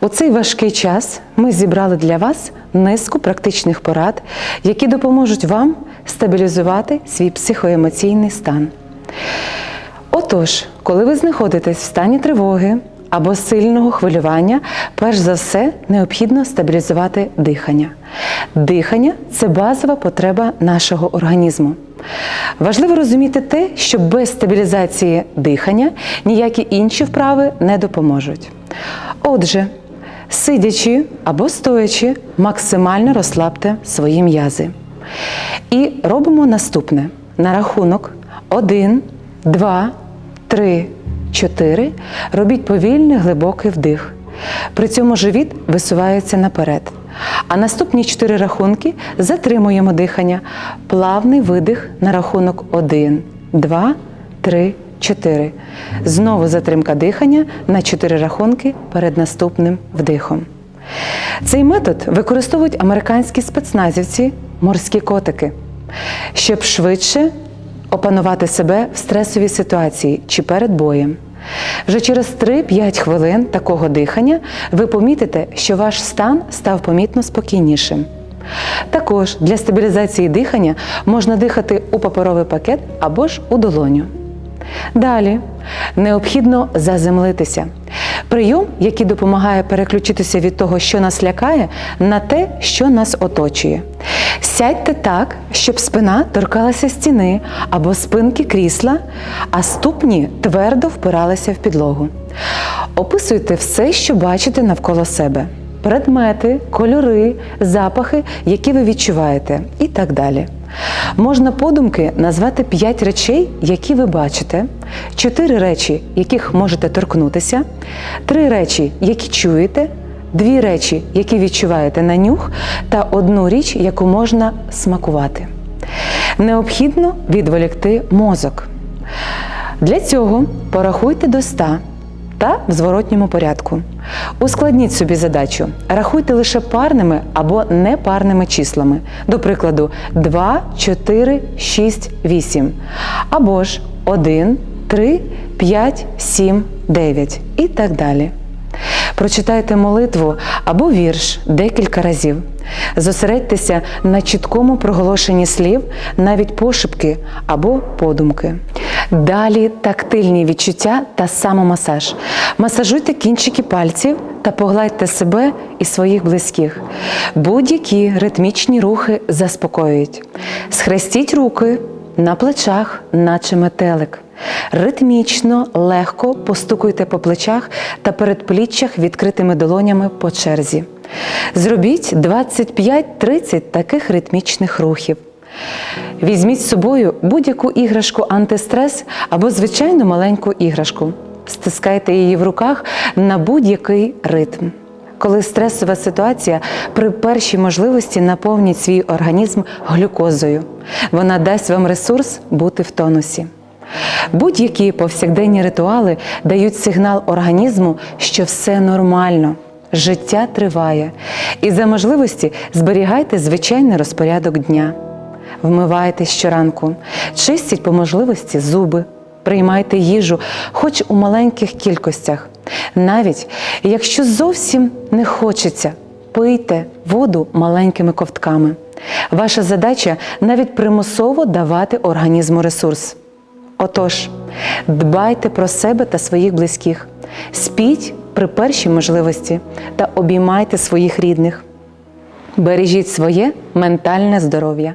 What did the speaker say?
У цей важкий час ми зібрали для вас низку практичних порад, які допоможуть вам стабілізувати свій психоемоційний стан. Отож, коли ви знаходитесь в стані тривоги або сильного хвилювання, перш за все необхідно стабілізувати дихання. Дихання це базова потреба нашого організму. Важливо розуміти те, що без стабілізації дихання ніякі інші вправи не допоможуть. Отже, сидячи або стоячи, максимально розслабте свої м'язи. І робимо наступне: на рахунок 1, 2, 3, 4 робіть повільний глибокий вдих. При цьому живіт висувається наперед. А наступні 4 рахунки затримуємо дихання. Плавний видих на рахунок 1, 2, 3, 4. Знову затримка дихання на 4 рахунки перед наступним вдихом. Цей метод використовують американські спецназівці, морські котики, щоб швидше опанувати себе в стресовій ситуації чи перед боєм. Вже через 3-5 хвилин такого дихання ви помітите, що ваш стан став помітно спокійнішим. Також для стабілізації дихання можна дихати у паперовий пакет або ж у долоню. Далі необхідно заземлитися. Прийом, який допомагає переключитися від того, що нас лякає, на те, що нас оточує. Сядьте так, щоб спина торкалася стіни або спинки крісла, а ступні твердо впиралися в підлогу. Описуйте все, що бачите навколо себе: предмети, кольори, запахи, які ви відчуваєте, і так далі. Можна подумки назвати 5 речей, які ви бачите, 4 речі, яких можете торкнутися, 3 речі, які чуєте, дві речі, які відчуваєте на нюх, та одну річ, яку можна смакувати. Необхідно відволікти мозок. Для цього порахуйте до 100 та в зворотньому порядку. Ускладніть собі задачу. Рахуйте лише парними або непарними числами. До прикладу, 2, 4, 6, 8. Або ж 1, 3, 5, 7, 9 і так далі. Прочитайте молитву або вірш декілька разів. Зосередьтеся на чіткому проголошенні слів, навіть пошепки або подумки. Далі тактильні відчуття та самомасаж. Масажуйте кінчики пальців та погладьте себе і своїх близьких. Будь-які ритмічні рухи заспокоюють. Схрестіть руки на плечах, наче метелик. Ритмічно, легко постукуйте по плечах та передпліччях відкритими долонями по черзі. Зробіть 25-30 таких ритмічних рухів. Візьміть з собою будь-яку іграшку антистрес або звичайну маленьку іграшку. Стискайте її в руках на будь-який ритм. Коли стресова ситуація, при першій можливості наповніть свій організм глюкозою. Вона дасть вам ресурс бути в тонусі. Будь-які повсякденні ритуали дають сигнал організму, що все нормально, життя триває, і за можливості зберігайте звичайний розпорядок дня. Вмивайтесь щоранку, чистіть по можливості зуби, приймайте їжу, хоч у маленьких кількостях. Навіть якщо зовсім не хочеться, пийте воду маленькими ковтками. Ваша задача навіть примусово давати організму ресурс. Отож, дбайте про себе та своїх близьких, спіть при першій можливості та обіймайте своїх рідних. Бережіть своє ментальне здоров'я.